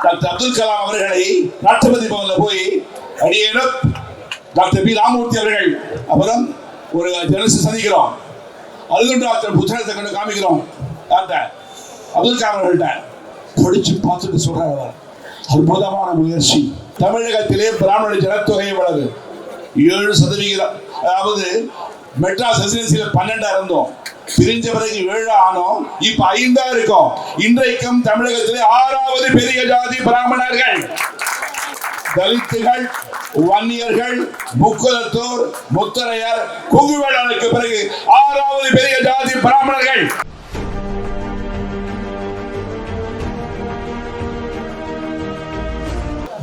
Doctor Abdul Kalam அவர்களை ராஷ்டிரபதி பவன்ல போய் அடியேனும் டாக்டர் பி ராமமூர்த்தி அவர்கள். அப்புறம் ஒரு ஜெர்னலிஸ்ட் சந்திக்கிறோம். அதுக்கு டாக்டர் புத்தகத்தை கொண்டு காமிக்கிறோம். டாக்டர் அப்துல் கலாம் அவர்கள்ட்ட படிச்சு பார்த்துட்டு சொல்றாரு அவர். அற்புதமான முயற்சி. தமிழகத்திலே பிராமண ஜனத்தொகை எவ்வளவு ஏழு சதவிகிதம். அதாவது மெட்ராஸ் ரெசிடென்சியில் பன்னெண்டா இருந்தோம். பிரிஞ்ச பிறகு ஏழு ஆனோம் இப்ப ஐந்தா இருக்கும். இன்றைக்கும் தமிழகத்திலே ஆறாவது பெரிய ஜாதி பிராமணர்கள். தலித்துகள் வன்னியர்கள் முக்குலத்தோர் முத்தரையர் குங்குவேளனுக்கு பிறகு ஆறாவது பெரிய ஜாதி பிராமணர்கள்.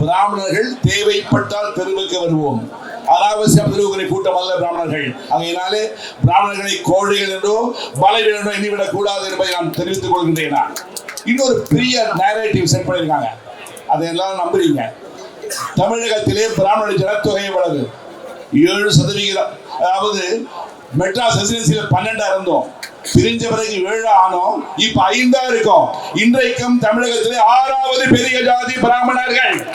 பிராமணர்கள் தேவைப்பட்டால் தெருவுக்கு வருவோம். அனாவசியம் தெருவுகளை கூட்டம் அல்ல பிராமணர்கள். ஆகையினாலே பிராமணர்களை கோழைகள் என்றோ பலவீனம் என்றோ எண்ணிவிடக் கூடாது என்பதை நான் தெரிவித்துக் கொள்கின்றேன் நான். இன்னொரு பெரிய நேரேட்டிவ் செட் பண்ணியிருக்காங்க. அதை நம்புறீங்க. தமிழகத்திலே பிராமண ஜனத்தொகை எவ்வளவு? ஏழு சதவிகிதம். அதாவது மெட்ராஸ் ரெசிடென்சியில பன்னெண்டா இருந்தோம். பிரிஞ்ச பிறகு ஏழு ஆனோம். இப்ப ஐந்தா இருக்கும். இன்றைக்கும் தமிழகத்திலே ஆறாவது பெரிய ஜாதி பிராமணர்கள்.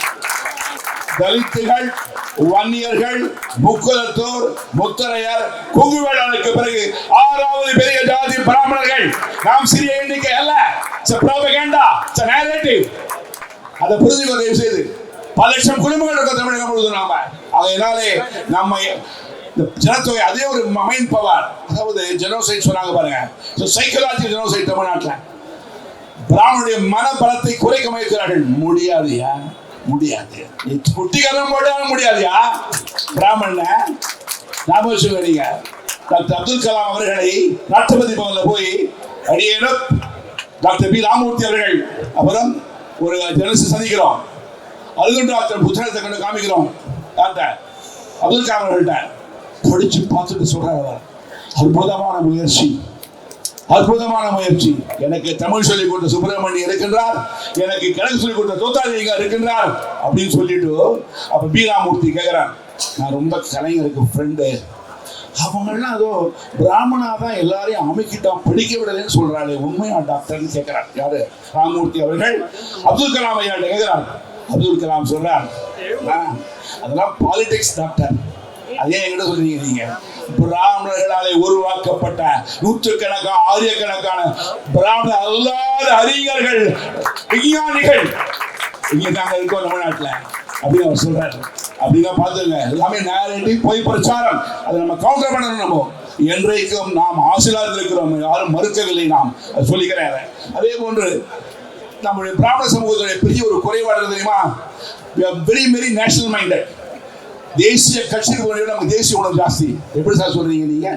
தலித்துகள் வன்னியர்கள் முக்குலத்தூர் முத்தரையர் குங்குவேளனுக்கு பிறகு ஆறாவது பெரிய ஜாதி பிராமணர்கள். நாம் சிறிய எண்ணிக்கை அல்ல. ப்ரோபகேண்டா நேரேட்டிவ் அதை புரிஞ்சுக்கோ தயவு செய்து பல லட்சம் குடும்பங்கள் இருக்க தமிழகம் முழுவதும் நாம. அதனாலே நம்ம இந்த ஜனத்தொகை அதே ஒரு மைண்ட் பவர் அதாவது ஜெனோசைட் சொன்னாங்க பாருங்க. சைக்கலாஜிக்கல் ஜெனோசைட் தமிழ்நாட்டில். பிராமணுடைய மனபலத்தை குறைக்க முயற்சிக்கிறார்கள். முடியாதுயா முடியாது. நீ குட்டிகரம் போட்டாலும் முடியாதுயா? பிராமண ஞாபகம் நீங்க டாக்டர் அப்துல் கலாம் அவர்களை ராஷ்டிரபதி பவன்ல போய் அடியேனும் டாக்டர் பி ராமமூர்த்தி அவர்கள் அப்புறம் ஒரு ஜெனசு சந்திக்கிறோம் அதுக்கு டாக்டர் புத்தகத்தை கொண்டு காமிக்கிறோம். டாக்டர் அப்துல் கலாம் அவர்கள்ட்ட படிச்சு பார்த்துட்டு சொல்றாரு அற்புதமான முயற்சி. அற்புதமான முயற்சி. எனக்கு தமிழ் சொல்லிக் கொடுத்த சுப்பிரமணி இருக்கின்றார். எனக்கு கிழக்கு சொல்லிக் கொடுத்த தோத்தாலிங்க இருக்கின்றார். அப்படின்னு சொல்லிட்டு அப்ப பீராமூர்த்தி கேட்கிறார் நான் ரொம்ப கலைஞருக்கு ஃப்ரெண்டு அவங்கெல்லாம் அதோ பிராமணா தான் எல்லாரையும் அமைக்கிட்டோம் படிக்க விடலைன்னு சொல்றாளே. உண்மையா டாக்டர்னு கேட்கிறார் யாரு? ராமமூர்த்தி அவர்கள். அப்துல் கலாம் ஐயா கேட்கிறார் அப்துல் கலாம் சொல்றார் அதெல்லாம் பாலிடிக்ஸ் டாக்டர் அதே என்கிட்ட சொல்றீங்க நீங்க பிராமணர்களாலே உருவாக்கப்பட்ட நூற்றுக்கணக்கான ஆயிரக்கணக்கான பிராமண அல்லாத அறிஞர்கள் விஞ்ஞானிகள். இங்க நாங்க இருக்கோம் தமிழ்நாட்டுல அப்படின்னு அவர் சொல்றாரு. அப்படின்னா பார்த்துங்க எல்லாமே நேரடி போய் பிரச்சாரம். அதை நம்ம கவுண்டர் பண்ணணும் நம்ம. என்றைக்கும் நாம் ஆசிரியர் இருக்கிறோம். யாரும் மறுக்கவில்லை நாம். அது சொல்லிக்கிறேன் அதே போன்று நம்முடைய பிராமண சமூகத்துடைய பெரிய ஒரு குறைபாடு தெரியுமா? வெரி வெரி நேஷனல் மைண்டட் தேசிய கட்சிக்கு போன நமக்கு தேசிய உணர்வு ஜாஸ்தி. எப்படி சார் சொல்றீங்க நீங்க?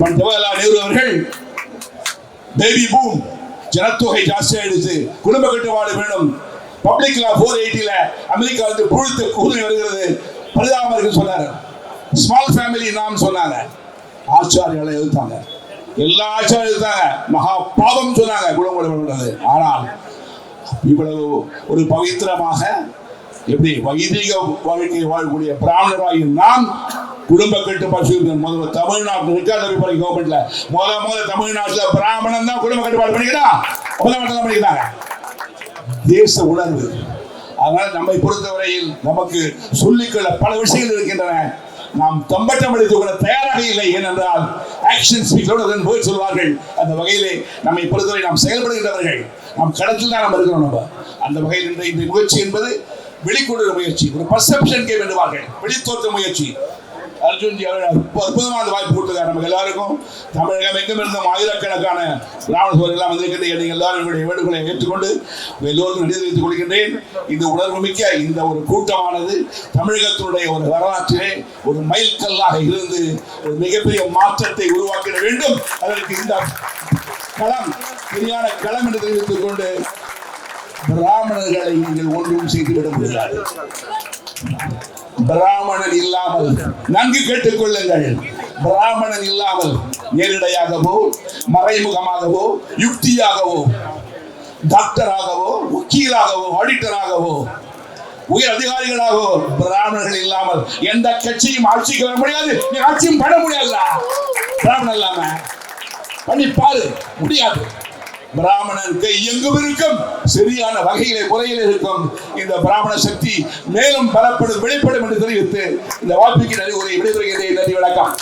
ஜவஹர்லால் நேரு அவர்கள் பேபி பூம் ஜனத்தொகை ஜாஸ்தி ஆயிடுச்சு. குடும்ப கட்டுப்பாடு வேணும். பப்ளிக் லா ஃபோர் எயிட்டில அமெரிக்கா வந்து புழுத்து கூறி வருகிறது. பரிதாபம் இருக்கு சொன்னாரு. ஸ்மால் ஃபேமிலி நாம் சொன்னாங்க. ஆச்சாரியால எழுத்தாங்க. எல்லா ஆச்சாரியும் எழுத்தாங்க. மகா பாவம் சொன்னாங்க. குடும்ப ஆனால் இவ்வளவு ஒரு பவித்திரமாக எப்படி வைதிக வாழ்க்கை வாழக்கூடிய பிராமணராகி நாம் குடும்ப கட்டுப்பாடு செய்யணும் முதல்ல தமிழ்நாட்டு ரிக்கார்டு பண்ணி கவர்மெண்ட்ல முத முதல்ல தமிழ்நாட்டுல பிராமணன் தான் குடும்ப கட்டுப்பாடு பண்ணிக்கிறான் முதலமைச்சர் தான் பண்ணிக்கிறாங்க. தேச உணர்வு. அதனால நம்மை பொறுத்தவரையில் நமக்கு சொல்லிக்கொள்ள பல விஷயங்கள் இருக்கின்றன. நாம் தம்பட்டம் அடித்துக் கொள்ள தயாராக இல்லை ஏனென்றால் ஆக்ஷன் ஸ்பீக்கோடு போய் சொல்வார்கள். அந்த வகையிலே நம்மை பொறுத்தவரை நாம் செயல்படுகின்றவர்கள். நாம் கடத்தில் தான் நம்ம இருக்கிறோம் நம்ம. அந்த வகையில் இந்த இந்த முயற்சி என்பது வெளிக்கொண்டு முயற்சி ஒரு பர்செப்ஷன் கேம் என்பார்கள் வெளித்தோற்ற முயற்சி. அர்ஜுன்ஜி அவர்கள் அற்புதமான அந்த வாய்ப்பு கொடுத்துருக்காரு நமக்கு எல்லாருக்கும். தமிழகம் எங்கும் இருந்தும் ஆயிரக்கணக்கான பிராமண சோழர்கள் எல்லாம் வந்திருக்கின்ற நீங்கள் எல்லாரும் என்னுடைய வேண்டுகோளை ஏற்றுக்கொண்டு எல்லோரும் எல்லோருக்கும் நன்றி தெரிவித்துக் கொள்கின்றேன். இந்த உணர்வு மிக்க இந்த ஒரு கூட்டமானது தமிழகத்தினுடைய ஒரு வரலாற்றிலே ஒரு மைல்கல்லாக இருந்து ஒரு மிகப்பெரிய மாற்றத்தை உருவாக்கிட வேண்டும். அதற்கு இந்த களம் சரியான களம் என்று தெரிவித்துக் கொண்டு பிராமணர்களை நீங்கள் ஒன்றும் செய்துவிட முடியாது. பிராமணன் இல்லாமல் நன்கு கேட்டுக்கொள்ளுங்கள். பிராமணன் இல்லாமல் நேரிடையாகவோ மறைமுகமாகவோ யுக்தியாகவோ டாக்டராகவோ வக்கீலாகவோ ஆடிட்டராகவோ உயர் அதிகாரிகளாகவோ பிராமணர்கள் இல்லாமல் எந்த கட்சியும் ஆட்சிக்கு வர முடியாது. நீ ஆட்சியும் பண்ண முடியாது பிராமணன் இல்லாம. பண்ணி பாரு. முடியாது. பிராமணருக்கு கை எங்கும் இருக்கும் சரியான வகையிலே முறையில் இருக்கும் இந்த பிராமண சக்தி மேலும் பலப்படும் வெளிப்படும் என்று தெரிவித்து இந்த வாழ்க்கைக்கு நன்றி கூறி விடைபெறுகிறேன். நன்றி வணக்கம்.